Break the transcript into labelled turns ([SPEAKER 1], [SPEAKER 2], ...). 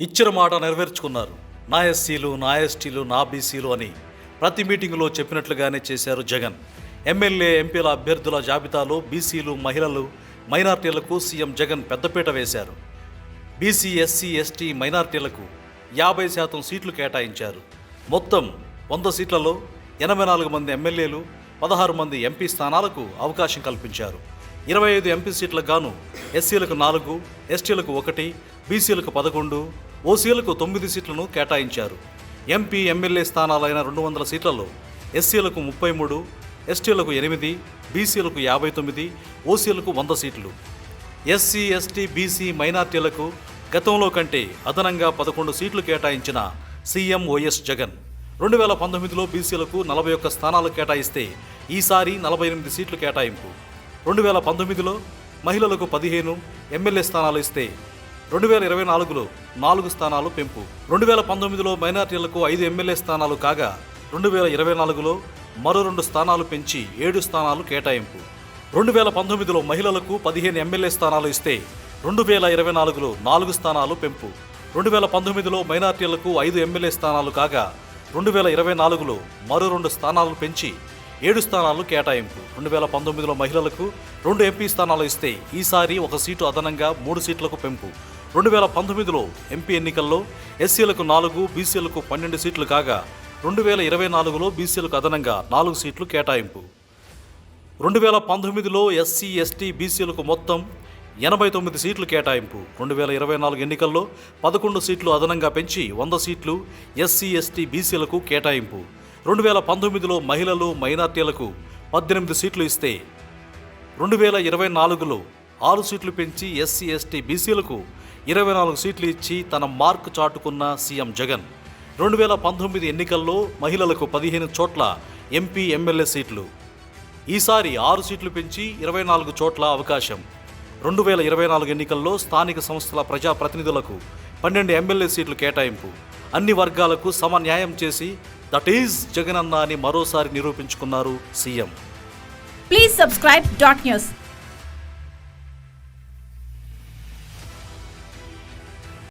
[SPEAKER 1] ఇచ్చిన మాట నెరవేర్చుకున్నారు. నా ఎస్సీలు నా ఎస్టీలు నా బీసీలు అని ప్రతి మీటింగులో చెప్పినట్లుగానే చేశారు జగన్. ఎమ్మెల్యే ఎంపీల అభ్యర్థుల జాబితాలో బీసీలు మహిళలు మైనార్టీలకు సీఎం జగన్ పెద్దపీట వేశారు. బీసీ ఎస్సీ ఎస్టీ మైనార్టీలకు యాభై శాతం సీట్లు కేటాయించారు. మొత్తం వంద సీట్లలో ఎనభై నాలుగు మంది ఎమ్మెల్యేలు పదహారు మంది ఎంపీ స్థానాలకు అవకాశం కల్పించారు. ఇరవై ఐదు ఎంపీ సీట్లకు గాను ఎస్సీలకు నాలుగు ఎస్టీలకు ఒకటి బీసీలకు పదకొండు ఓసీలకు తొమ్మిది సీట్లను కేటాయించారు. ఎంపీ ఎమ్మెల్యే స్థానాలైన రెండు వందల సీట్లలో ఎస్సీలకు ముప్పై మూడు ఎస్టీలకు ఎనిమిది బీసీలకు యాభై తొమ్మిది ఓసీలకు వంద సీట్లు. ఎస్సీ ఎస్టీ బీసీ మైనార్టీలకు గతంలో కంటే అదనంగా పదకొండు సీట్లు కేటాయించిన సీఎం వైఎస్ జగన్. రెండు వేల పంతొమ్మిదిలో బీసీలకు నలభై ఒక్క స్థానాలు కేటాయిస్తే ఈసారి నలభై ఎనిమిది సీట్లు కేటాయింపు. రెండు వేల పంతొమ్మిదిలో మహిళలకు పదిహేను ఎమ్మెల్యే స్థానాలు ఇస్తే రెండు వేల ఇరవై నాలుగులో నాలుగు స్థానాలు పెంపు. రెండు వేల పంతొమ్మిదిలో మైనార్టీలకు ఐదు ఎమ్మెల్యే స్థానాలు కాగా రెండు వేల ఇరవై నాలుగులో మరో రెండు స్థానాలు పెంచి ఏడు స్థానాలు కేటాయింపు. రెండు వేల పంతొమ్మిదిలో మహిళలకు పదిహేను ఎమ్మెల్యే స్థానాలు ఇస్తే రెండు వేల ఇరవై నాలుగులో నాలుగు స్థానాలు పెంపు. రెండు వేల పంతొమ్మిదిలో మైనార్టీలకు ఐదు ఎమ్మెల్యే స్థానాలు కాగా రెండు వేల ఇరవై నాలుగులో మరో రెండు స్థానాలు పెంచి ఏడు స్థానాలు కేటాయింపు. రెండు వేల పంతొమ్మిదిలో మహిళలకు రెండు ఎంపీ స్థానాలు ఇస్తే ఈసారి ఒక సీటు అదనంగా మూడు సీట్లకు పెంపు. రెండు వేల పంతొమ్మిదిలో ఎంపీ ఎన్నికల్లో ఎస్సీలకు నాలుగు బీసీలకు పన్నెండు సీట్లు కాగా రెండు వేల ఇరవై నాలుగులో బీసీలకు అదనంగా నాలుగు సీట్లు కేటాయింపు. రెండు వేల పంతొమ్మిదిలో ఎస్సీ ఎస్టీ బీసీలకు మొత్తం ఎనభై తొమ్మిది సీట్లు కేటాయింపు. రెండు వేల ఇరవై నాలుగు ఎన్నికల్లో పదకొండు సీట్లు అదనంగా పెంచి వంద సీట్లు ఎస్సీ ఎస్టీ బీసీలకు కేటాయింపు. రెండు వేల పంతొమ్మిదిలో మహిళలు మైనార్టీలకు పద్దెనిమిది సీట్లు ఇస్తే రెండు వేల ఇరవై నాలుగులో ఆరు సీట్లు పెంచి ఎస్సీ ఎస్టీ బీసీలకు ఇరవై నాలుగు సీట్లు ఇచ్చి తన మార్కు చాటుకున్న సీఎం జగన్. రెండు వేల పంతొమ్మిది ఎన్నికల్లో మహిళలకు పదిహేను చోట్ల ఎంపీ ఎమ్మెల్యే సీట్లు. ఈసారి ఆరు సీట్లు పెంచి ఇరవై నాలుగు చోట్ల అవకాశం. రెండు వేల ఇరవై నాలుగు ఎన్నికల్లో స్థానిక సంస్థల ప్రజాప్రతినిధులకు పన్నెండు ఎమ్మెల్యే సీట్లు కేటాయింపు. అన్ని వర్గాలకు సమ న్యాయం చేసి దట్ ఈజ్ జగనన్న అని మరోసారి నిరూపించుకున్నారు CM.
[SPEAKER 2] Please subscribe dot news.